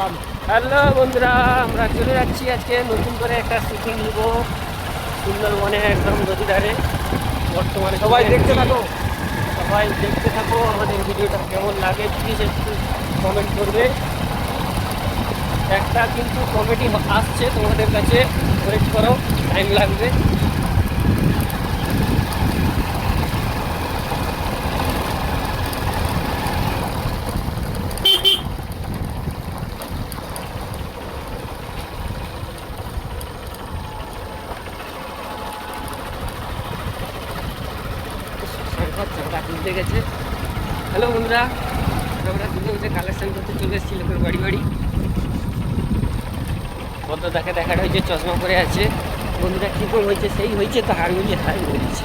Hello বন্ধুরা আমরা চলে যাচ্ছি আজকে নতুন করে একটা শুটিং নিব। সুন্দরবনে একদম নদী ধারে বর্তমানে সবাই দেখতে থাকো। সবাই দেখতে থাকো আমাদের ভিডিওটা কেমন লাগে প্লিজ একটু কমেন্ট করবে। একটা কিন্তু কমেডি আসছে তোমাদের কাছে ওয়েট করো টাইম লাগবে। সরকার ওরা তুলতে গেছে। হ্যালো বন্ধুরা, আমরা তুলে উঠে কালেকশন করতে চলে এসেছি লোকের বাড়ি বাড়ি। বন্ধু তাকে দেখাটা হয়েছে চশমা পরে আছে। বন্ধুরা কীরকম হয়েছে সেই হয়েছে তো, হার হাড় বলছে